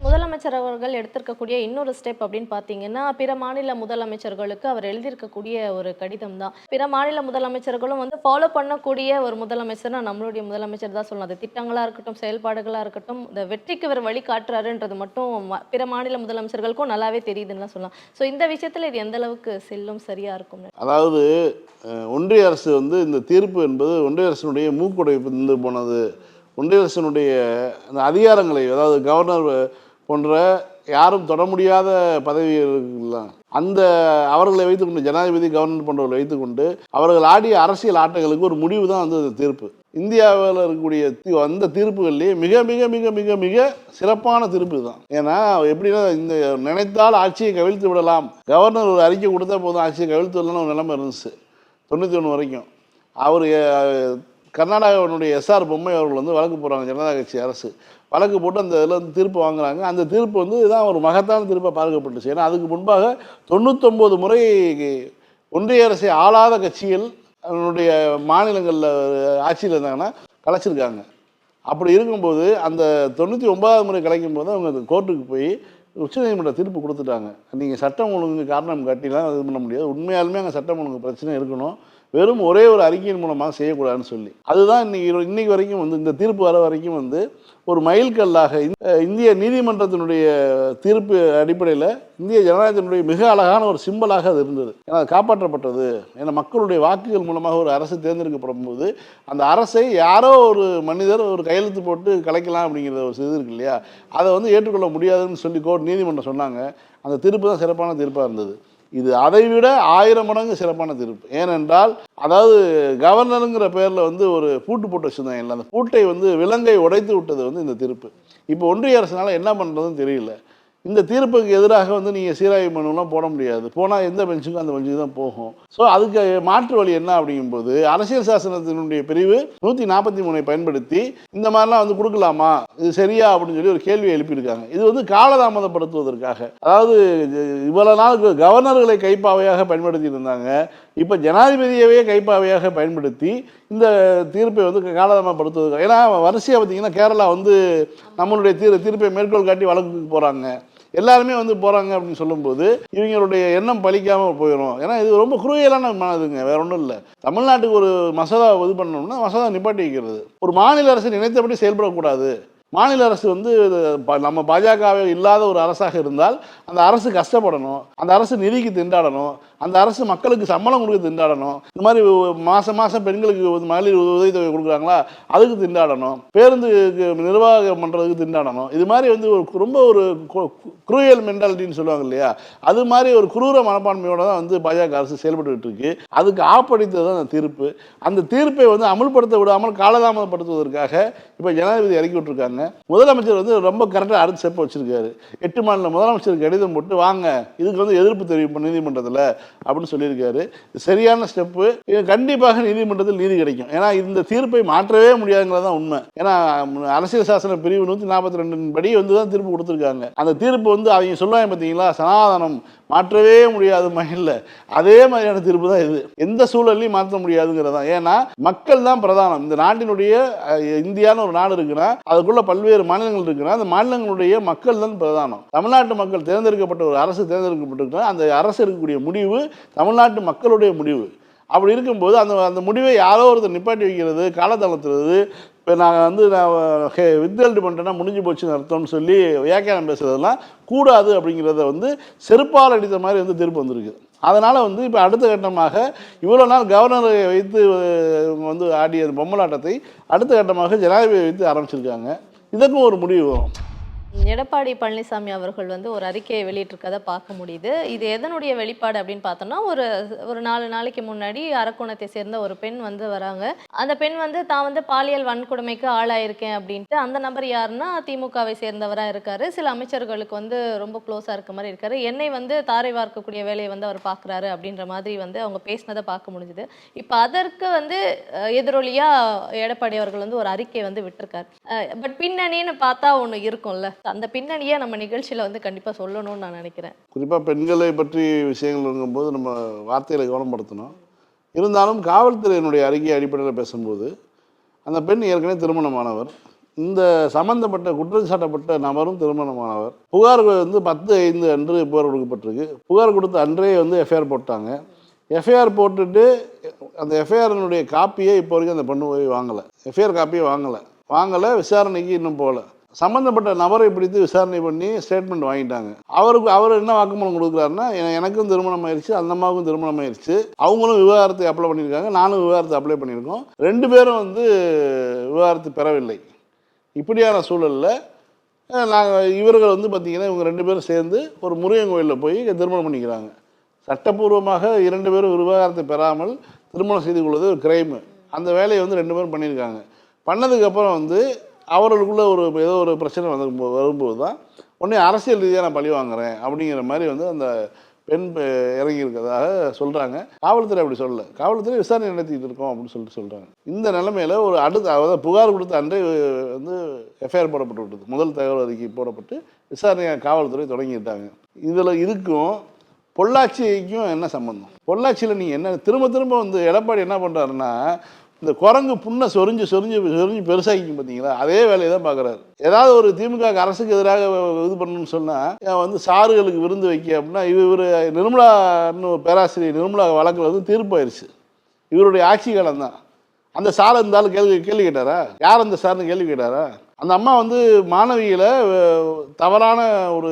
முதலமைச்சர் அவர்கள் எடுத்திருக்கக்கூடிய இன்னொரு ஸ்டெப் அப்படின்னு பார்த்தீங்கன்னா பிற மாநில முதலமைச்சர்களுக்கு அவர் எழுதியிருக்கக்கூடிய ஒரு கடிதம் தான். பிற மாநில முதலமைச்சர்களும் வந்து ஃபாலோ பண்ணக்கூடிய ஒரு முதலமைச்சர்னா நம்மளுடைய முதலமைச்சர் தான் சொல்லலாம் அது திட்டங்களாக இருக்கட்டும் செயல்பாடுகளாக இருக்கட்டும் இந்த வெற்றிக்கு இவர் வழி காட்டுறாருன்றது மட்டும் பிற மாநில முதலமைச்சர்களுக்கும் நல்லாவே தெரியுதுன்னு சொல்லலாம். ஸோ இந்த விஷயத்தில் இது எந்த அளவுக்கு செல்லும் சரியாக இருக்கும்? அதாவது ஒன்றிய அரசு வந்து இந்த தீர்ப்பு என்பது ஒன்றிய அரசினுடைய மூக்குடைப்பு போனது. ஒன்றிய அரசினுடைய அந்த அதிகாரங்களை அதாவது கவர்னர் போன்ற யாரும் தொட முடியாத பதவி இருக்குல்ல அந்த அவர்களை வைத்துக்கொண்டு ஜனாதிபதி கவர்னர் போன்றவர்களை வைத்துக்கொண்டு அவர்கள் ஆடிய அரசியல் ஆட்டங்களுக்கு ஒரு முடிவு தான் வந்து அந்த தீர்ப்பு. இந்தியாவில் இருக்கக்கூடிய அந்த தீர்ப்புகள்லேயே மிக மிக மிக மிக மிக சிறப்பான தீர்ப்பு தான் ஏன்னா எப்படின்னா இந்த நினைத்தால் ஆட்சியை கவிழ்த்து விடலாம். கவர்னர் ஒரு அறிக்கை கொடுத்தா போதும் ஆட்சியை கவிழ்த்து விடலாம்னு ஒரு நிலைமை இருந்துச்சு தொண்ணூற்றி ஒன்று வரைக்கும். அவர் கர்நாடகாவினுடைய எஸ்ஆர் பொம்மை அவர்கள் வந்து வழக்கு போகிறாங்க ஜனதா கட்சி அரசு. வழக்கு போட்டு அந்த இதில் வந்து தீர்ப்பு வாங்குறாங்க. அந்த தீர்ப்பு வந்து இதுதான் ஒரு மகத்தான தீர்ப்பாக பார்க்கப்பட்டுச்சு ஏன்னா அதுக்கு முன்பாக தொண்ணூத்தொம்பது முறை ஒன்றிய அரசை ஆளாத கட்சிகள் அதனுடைய மாநிலங்களில் ஆட்சியில் இருந்தாங்கன்னா கலைச்சிருக்காங்க. அப்படி இருக்கும்போது அந்த தொண்ணூற்றி ஒன்பதாவது முறை கலைக்கும் போது அவங்க கோர்ட்டுக்கு போய் உச்சநீதிமன்ற தீர்ப்பு கொடுத்துட்டாங்க. நீங்கள் சட்டம் ஒழுங்கு காரணம் காட்டிலாம் இது பண்ண முடியாது. உண்மையாலுமே அங்கே சட்டம் ஒழுங்கு பிரச்சனை இருக்கணும். வெறும் ஒரே ஒரு அறிக்கையின் மூலமாக செய்யக்கூடாதுன்னு சொல்லி. அதுதான் இன்னைக்கு இன்னைக்கு வரைக்கும் வந்து இந்த தீர்ப்பு வர வரைக்கும் வந்து ஒரு மைல்கல்லாக இந்த- இந்திய நீதிமன்றத்தினுடைய தீர்ப்பு அடிப்படையில் இந்திய ஜனநாயகத்தினுடைய மிக அழகான ஒரு சிம்பலாக அது இருந்தது. ஏன்னா அது காப்பாற்றப்பட்டது. ஏன்னா மக்களுடைய வாக்குகள் மூலமாக ஒரு அரசு தேர்ந்தெடுக்கப்படும் போது அந்த அரசை யாரோ ஒரு மனிதர் ஒரு கையெழுத்து போட்டு கலைக்கலாம் அப்படிங்கிற ஒரு இது இருக்கு இல்லையா? அதை வந்து ஏற்றுக்கொள்ள முடியாதுன்னு சொல்லி கோர்ட் நீதிமன்றம் சொன்னாங்க. அந்த தீர்ப்பு தான் சிறப்பான தீர்ப்பாக இருந்தது. இது அதை விட ஆயிரம் மடங்கு சிறப்பான தீர்ப்பு ஏனென்றால் அதாவது கவர்னருங்கிற பேரில் வந்து ஒரு பூட்டு போட்டு வச்சுருந்தாங்க அந்த பூட்டை வந்து விலங்கை உடைத்து விட்டது வந்து இந்த தீர்ப்பு. இப்போ ஒன்றிய அரசுனால என்ன பண்ணுறதுன்னு தெரியல. இந்த தீர்ப்புக்கு எதிராக வந்து நீங்கள் சீராய்வு மனுலாம் போட முடியாது. போனால் எந்த பெஞ்சுக்கும் அந்த பெஞ்சுக்கு தான் போகும். ஸோ அதுக்கு மாற்று வழி என்ன அப்படிங்கும்போது அரசியல் சாசனத்தினுடைய பிரிவு நூற்றி நாற்பத்தி மூணை பயன்படுத்தி இந்த மாதிரிலாம் வந்து கொடுக்கலாமா? இது சரியா அப்படின்னு சொல்லி ஒரு கேள்வி எழுப்பியிருக்காங்க. இது வந்து காலதாமதப்படுத்துவதற்காக. அதாவது இவ்வளோ நாள் கவர்னர்களை கைப்பாவையாக பயன்படுத்தி இருந்தாங்க. இப்போ ஜனாதிபதியவே கைப்பாவையாக பயன்படுத்தி இந்த தீர்ப்பை வந்து காலதாமதப்படுத்துவதற்காக ஏன்னா வரிசையாக பார்த்தீங்கன்னா கேரளா வந்து நம்மளுடைய தீர் தீர்ப்பை மேற்கோள் காட்டி வழக்குக்கு போகிறாங்க எல்லாருமே வந்து போகிறாங்க அப்படின்னு சொல்லும்போது இவங்களுடைய எண்ணம் பழிக்காமல் போயிடும் ஏன்னா இது ரொம்ப குறுகியலான மனதுங்க வேற ஒன்றும் இல்லை. தமிழ்நாட்டுக்கு ஒரு மசோதா இது பண்ணணும்னா மசோதா நிப்பாட்டி வைக்கிறது. ஒரு மாநில அரசு நினைத்தபடி செயல்படக்கூடாது. மாநில அரசு வந்து நம்ம பாஜகவே இல்லாத ஒரு அரசாக இருந்தால் அந்த அரசு கஷ்டப்படணும். அந்த அரசு நிதிக்கு திண்டாடணும். அந்த அரசு மக்களுக்கு சம்பளம் கொடுக்க திண்டாடணும். இந்த மாதிரி மாதம் மாதம் பெண்களுக்கு வந்து மகளிர் உதவித்தொகை கொடுக்குறாங்களா? அதுக்கு திண்டாடணும். பேருந்துக்கு நிர்வாகம் பண்ணுறதுக்கு திண்டாடணும். இது மாதிரி வந்து ஒரு ரொம்ப ஒரு குரூயல் மென்டாலிட்டின்னு சொல்லுவாங்க இல்லையா? அது மாதிரி ஒரு குரூர மனப்பான்மையோட தான் வந்து பாஜக அரசு செயல்பட்டுக்கிட்டு இருக்கு. அதுக்கு ஆப்படித்தது தான் அந்த தீர்ப்பு. அந்த தீர்ப்பை வந்து அமல்படுத்த விடாமல் காலதாமதப்படுத்துவதற்காக இப்போ ஜனாதிபதி இறக்கி விட்டுருக்காங்க. முதலமைச்சர் வந்து ரொம்ப கரெக்டாக அடுத்த ஸ்டெப் வச்சிருக்காரு. எட்டு மாநில முதலமைச்சர் கடிதம் போட்டு வாங்க இதுக்கு வந்து எதிர்ப்பு தெரிவிப்போம் நீதிமன்றத்தில். அப்படின்னு சொல்லியிருக்காரு. சரியான ஸ்டெப்பு இது கண்டிப்பாக நீதிமன்றத்தில் நீதி கிடைக்கும். ஏன்னா இந்த தீர்ப்பை மாற்றவே முடியாதுங்கிறது தான் உண்மை. ஏன்னா அரசியல் சாசன பிரிவு நூற்றி நாற்பத்தி ரெண்டின் படி வந்து தான் தீர்ப்பு கொடுத்துருக்காங்க. அந்த தீர்ப்பு வந்து அவங்க சொல்லுவாங்க பார்த்தீங்களா சனாதனம் மாற்றவே முடியாது மகிழ்ல. அதே மாதிரியான தீர்ப்பு தான் இது. எந்த சூழல்லையும் மாற்ற முடியாதுங்கிறது. தான் ஏன்னா மக்கள் தான் பிரதானம். இந்த நாட்டினுடைய இந்தியான்னு ஒரு நாடு இருக்குன்னா அதுக்குள்ள பல்வேறு மாநிலங்கள் இருக்குன்னா அந்த மாநிலங்களுடைய மக்கள் தான் பிரதானம். தமிழ்நாட்டு மக்கள் தேர்ந்தெடுக்கப்பட்ட ஒரு அரசு தேர்ந்தெடுக்கப்பட்டிருக்கா அந்த அரசு இருக்கக்கூடிய முடிவு தமிழ்நாட்டு மக்களுடைய முடிவு. அப்படி இருக்கும்போது அந்த அந்த முடிவை யாரோ ஒருத்தர் நிப்பாட்டி வைக்கிறது காலத்தளத்துறது இப்போ நான் வந்து நான் வித்யால்டி பண்ணிட்டேன்னா முடிஞ்சு போச்சுன்னு அர்த்தம்னு சொல்லி வியாக்கியானம் பேசுறதெல்லாம் கூடாது அப்படிங்கிறத வந்து செருப்பால் அடித்த மாதிரி வந்து தீர்ப்பு வந்திருக்கு. அதனால் வந்து இப்போ அடுத்த கட்டமாக இவ்வளோ நாள் கவர்னரை வைத்து இவங்க வந்து ஆடிய பொம்மலாட்டத்தை அடுத்த கட்டமாக ஜனாதிபதி வைத்து ஆரம்பிச்சிருக்காங்க. இதற்கும் ஒரு முடிவு வரும். எடப்பாடி பழனிசாமி அவர்கள் வந்து ஒரு அறிக்கையை வெளியிட்டிருக்கதை பார்க்க முடியுது. இது எதனுடைய வெளிப்பாடு அப்படின்னு பார்த்தோம்னா ஒரு ஒரு நாலு நாளைக்கு முன்னாடி அரக்கோணத்தை சேர்ந்த ஒரு பெண் வந்து வராங்க. அந்த பெண் வந்து தான் வந்து பாலியல் வன்கொடுமைக்கு ஆளாயிருக்கேன் அப்படின்ட்டு அந்த நபர் யாருன்னா திமுகவை சேர்ந்தவராக இருக்காரு. சில அமைச்சர்களுக்கு வந்து ரொம்ப க்ளோஸாக இருக்க மாதிரி இருக்காரு. என்னை வந்து தாரை வார்க்கக்கூடிய வேலையை வந்து அவர் பார்க்குறாரு அப்படின்ற மாதிரி வந்து அவங்க பேசினதை பார்க்க முடிஞ்சுது. இப்போ அதற்கு வந்து எதிரொலியாக எடப்பாடி அவர்கள் வந்து ஒரு அறிக்கை வந்து விட்டுருக்காரு. பட் பின்னணின்னு பார்த்தா ஒன்று இருக்கும்ல. அந்த பின்னணியை நம்ம நிகழ்ச்சியில் வந்து கண்டிப்பாக சொல்லணும்னு நான் நினைக்கிறேன். குறிப்பாக பெண்களை பற்றி விஷயங்கள் இருக்கும்போது நம்ம வார்த்தைகளை கவனப்படுத்தணும். இருந்தாலும் காவல்துறையினுடைய அறிக்கை அடிப்படையில் பேசும்போது அந்த பெண் ஏற்கனவே திருமணமானவர். இந்த சம்பந்தப்பட்ட குற்றம் சாட்டப்பட்ட நபரும் திருமணமானவர். புகார் வந்து பத்து ஐந்து அன்று புகார் கொடுக்கப்பட்டிருக்கு. புகார் கொடுத்த அன்றே வந்து எஃப்ஐஆர் போட்டாங்க. எஃப்ஐஆர் போட்டுட்டு அந்த எஃப்ஐஆரினுடைய காப்பியை இப்போ வரைக்கும் அந்த பெண்ணு போய் வாங்கலை. எஃப்ஐஆர் காப்பியை வாங்கலை. வாங்கலை விசாரணைக்கு இன்னும் போகலை. சம்மந்தப்பட்ட நபரை பிடித்து விசாரணை பண்ணி ஸ்டேட்மெண்ட் வாங்கிட்டாங்க. அவருக்கு அவர் என்ன வாக்குமூலம் கொடுக்குறாருன்னா எனக்கும் திருமணம் ஆயிடுச்சு அந்த அம்மாவுக்கும் திருமணம் ஆயிடுச்சு. அவங்களும் விவகாரத்தை அப்ளை பண்ணியிருக்காங்க நானும் விவகாரத்தை அப்ளை பண்ணியிருக்கோம். ரெண்டு பேரும் வந்து விவகாரத்தை பெறவில்லை. இப்படியான சூழலில் நாங்கள் இவர்கள் வந்து பார்த்திங்கன்னா இவங்க ரெண்டு பேரும் சேர்ந்து ஒரு முருகன் கோயிலில் போய் திருமணம் பண்ணிக்கிறாங்க. சட்டப்பூர்வமாக இரண்டு பேரும் விவகாரத்தை பெறாமல் திருமணம் செய்து கொள்வது ஒரு கிரைமு அந்த வேலையை வந்து ரெண்டு பேரும் பண்ணியிருக்காங்க. பண்ணதுக்கப்புறம் வந்து அவர்களுக்குள்ள ஒரு ஏதோ ஒரு பிரச்சனை வந்து வரும்போது தான் உடனே அரசியல் ரீதியாக நான் பழி வாங்குறேன் அப்படிங்கிற மாதிரி வந்து அந்த பெண் இறங்கி இருக்கிறதாக சொல்கிறாங்க காவல்துறை அப்படி சொல்லல. காவல்துறை விசாரணை நடத்திட்டு இருக்கோம் அப்படின்னு சொல்லிட்டு சொல்கிறாங்க இந்த நிலைமையில் ஒரு அடுத்த அதாவது புகார் கொடுத்த அன்றே வந்து எஃப்ஐஆர் போடப்பட்டு விட்டது முதல் தகவல் அறிக்கை போடப்பட்டு விசாரணையை காவல்துறை தொடங்கிட்டாங்க. இதில் இதுக்கும் பொள்ளாச்சிக்கும் என்ன சம்மந்தம் பொள்ளாச்சியில் நீங்கள் என்ன திரும்ப திரும்ப வந்து எடப்பாடி என்ன பண்ணுறாருன்னா இந்த குரங்கு புண்ணை சொரிஞ்சு சொரிஞ்சு சொரிஞ்சு பெருசாகிக்கும் பார்த்தீங்களா? அதே வேலையை தான் பார்க்குறாரு. ஏதாவது ஒரு திமுக அரசுக்கு எதிராக இது பண்ணணும்னு சொன்னால் வந்து சாறுகளுக்கு விருந்து வைக்க அப்படின்னா இவர் நிர்மலான்னு ஒரு பேராசிரியர் நிர்மலா வழக்கில் வந்து தீர்ப்பாயிருச்சு இவருடைய ஆட்சி காலம் தான். அந்த சார் இருந்தாலும் கேள்வி கேள்வி கேட்டாரா? யார் அந்த சார்னு கேள்வி கேட்டாரா? அந்த அம்மா வந்து மாணவிகளை தவறான ஒரு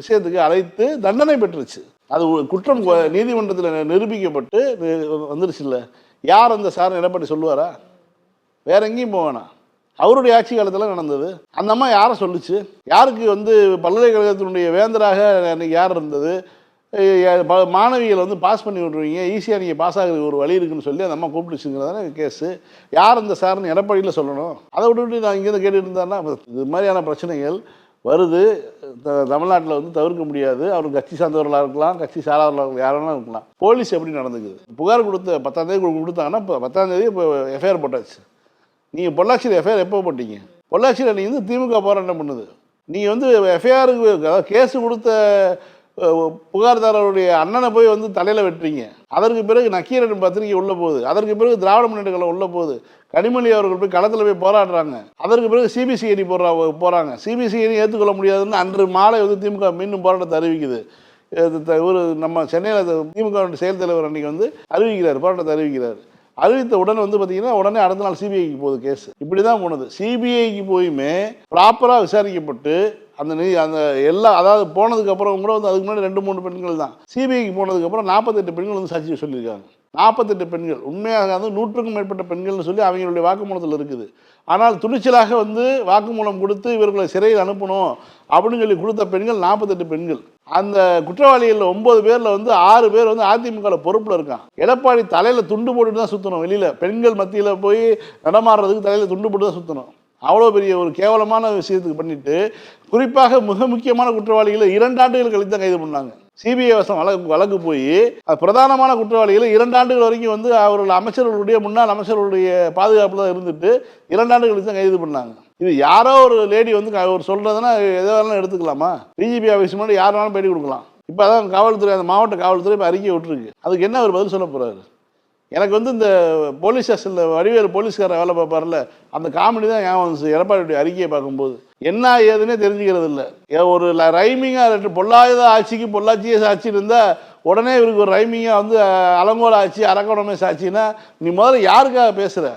விஷயத்துக்கு அழைத்து தண்டனை பெற்றுச்சு அது ஒரு குற்றம் நீதிமன்றத்தில் நிரூபிக்கப்பட்டு வந்துருச்சுல்ல? யார் அந்த சார் எடப்பாடி சொல்லுவாரா? வேற எங்கேயும் போவேணா அவருடைய ஆட்சி காலத்தில் நடந்தது. அந்த அம்மா யாரை சொல்லுச்சு? யாருக்கு வந்து பல்கலைக்கழகத்தினுடைய வேந்தராக அன்றைக்கி யார் இருந்தது? மாணவிகளை வந்து பாஸ் பண்ணி விட்ருவீங்க ஈஸியாக நீங்கள் பாஸ் ஆகிறதுக்கு ஒரு வழி இருக்குன்னு சொல்லி அந்த அம்மா கூப்பிடுச்சுங்கிறதான கேஸு யார் அந்த சார்னு எடப்பாடியில் சொல்லணும்? அதை விட்டுவிட்டு நான் இங்கேருந்து கேட்டுட்டு இருந்தாருன்னா இது மாதிரியான பிரச்சனைகள் வருது. த- தமிழ்நாட்டில் வந்து தவிர்க்க முடியாது. அவர் கட்சி சார்ந்தவர்களாக இருக்கலாம் கட்சி சாராதவர்களாக இருக்கலாம் யாரெல்லாம் இருக்கலாம். போலீஸ் எப்படி நடந்துக்குது? புகார் கொடுத்த பத்தாம் தேதி கொடுத்தாங்கன்னா இப்போ பத்தாம் தேதி இப்போ எஃப்ஐஆர் போட்டாச்சு. நீங்கள் பொள்ளாச்சியில் எஃப்ஐஆர் எப்போ போட்டீங்க? பொள்ளாச்சியில் நீங்கள் வந்து திமுக போராட்டம் பண்ணுது. நீங்கள் வந்து எஃப்ஐஆருக்கு அதாவது கேஸ் கொடுத்த புகார்தாரருடைய அண்ணனை போய் வந்து தலையில் வெட்டுறீங்க. அதற்கு பிறகு நக்கீரன் பத்திரிகை உள்ள போகுது. அதற்கு பிறகு திராவிட முன்னேற்ற உள்ளே உள்ள போகுது. கனிமொழி அவர்கள் போய் களத்தில் போய் போராடுறாங்க. அதற்கு பிறகு சிபிசிஐடி போடுறா போகிறாங்க சிபிசிஐடி ஏற்றுக்கொள்ள முடியாதுன்னு அன்று மாலை வந்து திமுக மீண்டும் போராட்டத்தை அறிவிக்குது. ஒரு நம்ம சென்னையில் திமுக செயல் தலைவர் அன்றைக்கி வந்து அறிவிக்கிறார் போராட்டத்தை அறிவிக்கிறார். அறிவித்த உடனே வந்து பார்த்தீங்கன்னா உடனே அடுத்த நாள் சிபிஐக்கு போகுது கேஸ். இப்படி தான் போனது சிபிஐக்கு போயுமே ப்ராப்பராக விசாரிக்கப்பட்டு அந்த நீ அந்த எல்லா அதாவது போனதுக்கப்புறம் கூட வந்து அதுக்கு முன்னாடி ரெண்டு மூணு பெண்கள் தான். சிபிஐக்கு போனதுக்கப்புறம் நாற்பத்தெட்டு பெண்கள் வந்து சாட்சி சொல்லியிருக்காங்க. நாற்பத்தெட்டு பெண்கள். உண்மையாக வந்து நூற்றுக்கும் மேற்பட்ட பெண்கள்னு சொல்லி அவங்களுடைய வாக்குமூலத்தில் இருக்குது. ஆனால் துணிச்சலாக வந்து வாக்குமூலம் கொடுத்து இவர்களை சிறையில் அனுப்பணும் அப்படின்னு சொல்லி கொடுத்த பெண்கள் நாற்பத்தெட்டு பெண்கள். அந்த குற்றவாளிகளில் ஒன்பது பேரில் வந்து ஆறு பேர் வந்து அதிமுகவில் பொறுப்பில் இருக்கான் எடப்பாடி தலையில் துண்டு போட்டுட்டு தான் சுற்றணும் வெளியில் பெண்கள் மத்தியில் போய் நடமாடுறதுக்கு தலையில் துண்டு போட்டு தான் சுற்றணும் அவ்வளோ பெரிய ஒரு கேவலமான விஷயத்துக்கு பண்ணிட்டு குறிப்பாக மிக முக்கியமான குற்றவாளிகளை இரண்டு ஆண்டுகள் கழித்து தான் கைது பண்ணாங்க. சிபிஐ வசம் வழக்கு வழக்கு போய் அது பிரதானமான குற்றவாளிகளை இரண்டு ஆண்டுகள் வரைக்கும் வந்து அவர்கள் அமைச்சர்களுடைய முன்னாள் அமைச்சர்களுடைய பாதுகாப்பில் தான் இருந்துட்டு இரண்டு ஆண்டுகள் கழித்து தான் கைது பண்ணாங்க. இது யாரோ ஒரு லேடி வந்து க- ஒரு சொல்கிறதுனா எதை வேணாலும் எடுத்துக்கலாமா? பிஜிபி ஆஃபீஸ் முன்னாடி யார் வேணாலும் பேட்டி கொடுக்கலாம். இப்போ அதான் காவல்துறை அந்த மாவட்ட காவல்துறை இப்போ அறிக்கை விட்டுருக்கு. அதுக்கு என்ன அவர் பதில் சொல்ல போகிறாரு எனக்கு வந்து இந்த போலீஸ் ஸ்டேஷனில் வடிவேறு போலீஸ்கார வேலை பார்ப்பார்ல அந்த காமெடி தான் ஏன் வந்துச்சு எடப்பாடியுடைய அறிக்கையை பார்க்கும்போது. என்ன ஏதுன்னே தெரிஞ்சுக்கிறது இல்லை. ஒரு ரைமிங்காக ரெண்டு பொல்லாத ஆட்சிக்கு பொள்ளாச்சியே சாட்சின்னு இருந்தால் உடனே இவருக்கு ஒரு ரைமிங்காக வந்து அலங்கோல ஆட்சி அரக்கோணமே சாட்சின்னா நீ முதல்ல யாருக்காக பேசுகிற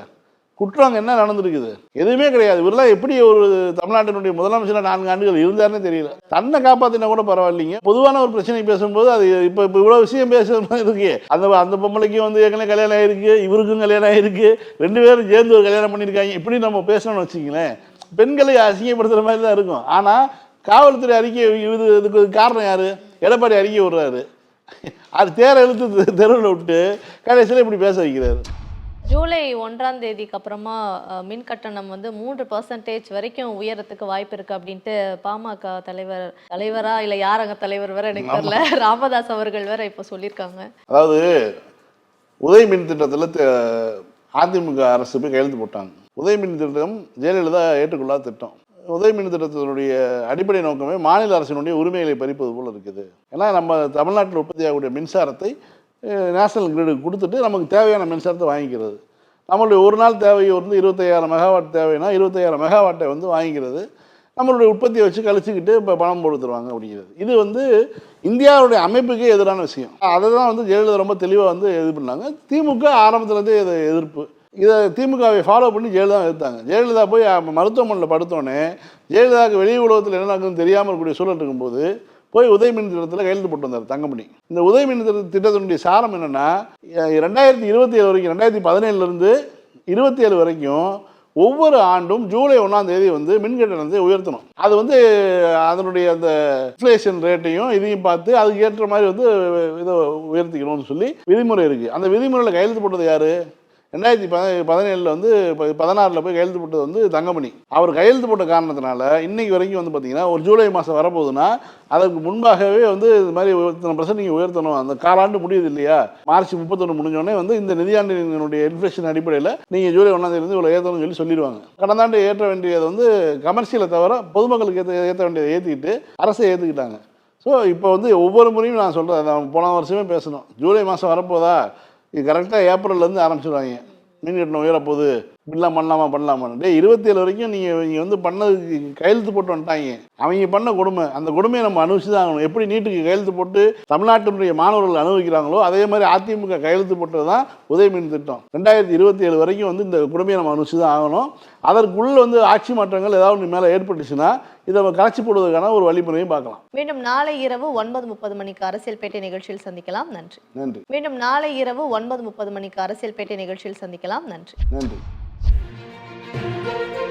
குற்றம் அங்கே என்ன நடந்திருக்குது? எதுவுமே கிடையாது. இவரெல்லாம் எப்படி ஒரு தமிழ்நாட்டினுடைய முதலமைச்சர் நான்கு ஆண்டுகள் இருந்தாருன்னு தெரியல. தன்னை காப்பாற்றினா கூட பரவாயில்லைங்க. பொதுவான ஒரு பிரச்சனை பேசும்போது அது இப்போ இப்போ இவ்வளோ விஷயம் பேசுற இருக்கு அந்த அந்த பொம்பளைக்கும் வந்து ஏற்கனவே கல்யாணம் ஆயிருக்கு இவருக்கும் கல்யாணம் ஆயிருக்கு. ரெண்டு பேரும் சேர்ந்து ஒரு கல்யாணம் பண்ணியிருக்காங்க. இப்படி நம்ம பேசணும்னு வச்சுங்களேன் பெண்களை அசிங்கப்படுத்துகிற மாதிரி தான் இருக்கும். ஆனால் காவல்துறை அறிக்கை இது இதுக்கு காரணம் யார்? எடப்பாடி அறிக்கை விடுறாரு. அது தேர இழுத்து தெருவில் விட்டு கடைசியில் இப்படி பேச வைக்கிறாரு. ஜூலை ஒன்றாம் தேதிக்கு அப்புறமா மின் கட்டணம் வந்து மூன்று பர்சன்டேஜ் வரைக்கும் உயரத்துக்கு வாய்ப்பு இருக்கு அப்படின்ட்டு பாமக தலைவர் தலைவரா இல்ல யார் அங்க தலைவர் வேற எனக்கு தெரியல. ராமதாஸ் அவர்கள் வேற இப்போ சொல்லியிருக்காங்க. அதாவது உதய மின் திட்டத்தில் அதிமுக அரசு போய் கையெழுத்து போட்டாங்க. உதய மின் திட்டம் ஜெயலலிதா ஏற்றுக்கொள்ளாத திட்டம். உதய மின் திட்டத்தினுடைய அடிப்படை நோக்கமே மாநில அரசினுடைய உரிமைகளை பறிப்பது போல இருக்குது. ஏன்னா நம்ம தமிழ்நாட்டில் உற்பத்தி ஆகக்கூடிய மின்சாரத்தை நேஷனல் கிரிடுக்கு கொடுத்துட்டு நமக்கு தேவையான மின்சாரத்தை வாங்கிக்கிறது. நம்மளுடைய ஒரு நாள் தேவையை வந்து இருபத்தையாயிரம் மெகாவாட் தேவைன்னா இருபத்தையாயிரம் மெகாவாட்டை வந்து வாங்கிக்கிறது. நம்மளுடைய உற்பத்தியை வச்சு கழிச்சுக்கிட்டு இப்போ பணம் கொடுத்துருவாங்க அப்படிங்கிறது. இது வந்து இந்தியாவுடைய அமைப்புக்கே எதிரான விஷயம். அதை தான் வந்து ஜெயலலிதா ரொம்ப தெளிவாக வந்து இது பண்ணாங்க. திமுக ஆரம்பத்துலேருந்தே இது எதிர்ப்பு. இதை திமுகவை ஃபாலோ பண்ணி ஜெயலலிதா எடுத்தாங்க ஜெயலலிதா போய் மருத்துவமனையில் படுத்தோடனே ஜெயலலிதாவுக்கு வெளி உலகத்தில் என்ன நடக்குதுன்னு தெரியாமல் இருக்கக்கூடிய சூழல் இருக்கும்போது போய் உதயமின் திட்டத்தில் கையெழுத்து போட்டு வந்தார் தங்கமணி. இந்த உதயமின் திட்ட- திட்டத்தினுடைய சாரம் என்னென்னா ரெண்டாயிரத்தி இருபத்தி ஏழு வரைக்கும் ரெண்டாயிரத்தி பதினேழுலேருந்து இருபத்தி ஏழு வரைக்கும் ஒவ்வொரு ஆண்டும் ஜூலை ஒன்றாம் தேதி வந்து மின்கட்டணத்தை உயர்த்தணும். அது வந்து அதனுடைய அந்த இன்ஃப்ளேஷன் ரேட்டையும் இதையும் பார்த்து அதுக்கு ஏற்ற மாதிரி வந்து இதை உயர்த்திக்கணும்னு சொல்லி விதிமுறை இருக்குது அந்த விதிமுறையில் கையெழுத்து போட்டது யார்? ரெண்டாயிரத்தி பத பதினேழில் வந்து பதினாறில் போய் கையெழுத்து போட்டது வந்து தங்கமணி. அவர் கையெழுத்து போட்ட காரணத்தினால இன்னைக்கு வரைக்கும் வந்து பார்த்தீங்கன்னா ஒரு ஜூலை மாதம் வரப்போகுதுன்னா அதுக்கு முன்பாகவே வந்து இது மாதிரி இத்தனை பர்சன்ட் நீங்கள் உயர்த்தணும். அந்த காலாண்டு முடியுது இல்லையா? மார்ச் முப்பத்தொன்று முடிஞ்சோடனே வந்து இந்த நிதியாண்டினுடைய இன்ஃப்ளேஷன் அடிப்படையில் நீங்கள் ஜூலை ஒன்றாந்தேதிலேருந்து இவ்வளோ ஏற்றணும்னு சொல்லி சொல்லிடுவாங்க. கடந்த ஆண்டு ஏற்ற வேண்டியது வந்து கமர்ஷியலை தவிர பொதுமக்களுக்கு ஏற்ற ஏற்ற வேண்டியதை ஏற்றிக்கிட்டு அரசை ஏற்றுக்கிட்டாங்க ஸோ இப்போ வந்து ஒவ்வொரு முறையும் நான் சொல்கிறேன் நான் போன வருஷமே பேசணும். ஜூலை மாதம் வரப்போதா? இது கரெக்டாக ஏப்ரல்லேருந்து ஆரம்பிச்சிடுவாங்க மீன் கட்டணம் உயரப்போகுது இப்படிலாம் பண்ணலாமா பண்ணலாமான்னு. டேய் இருபத்தி ஏழு வரைக்கும் நீங்கள் நீங்கள் வந்து பண்ணதுக்கு கையெழுத்து போட்டு வந்துட்டாங்க. அவங்க பண்ண கொடுமை அந்த கொடுமையை நம்ம அனுபவிச்சு தான் ஆகணும். எப்படி நீட்டுக்கு கையெழுத்து போட்டு தமிழ்நாட்டினுடைய மாணவர்கள் அனுபவிக்கிறாங்களோ அதே மாதிரி அதிமுக கையெழுத்து போட்டது தான் உதயமின் திட்டம். ரெண்டாயிரத்தி இருபத்தி ஏழு வரைக்கும் வந்து இந்த கொடுமையை நம்ம அனுபவிச்சு தான் ஆகணும். அதற்குள்ள வந்து ஆட்சி மாற்றங்கள் ஏதாவது ஒன்று மேலே ஏற்பட்டுச்சுன்னா இதை நம்ம கரைச்சி போடுவதற்கான ஒரு வழிமுறையும் பார்க்கலாம். மீண்டும் நாளை இரவு ஒன்பது முப்பது மணிக்கு அரசியல் பேட்டை நிகழ்ச்சியில் சந்திக்கலாம். நன்றி. நன்றி. மீண்டும் நாளை இரவு ஒன்பது முப்பது மணிக்கு அரசியல் பேட்டை நிகழ்ச்சியில் சந்திக்கலாம். நன்றி. நன்றி. Música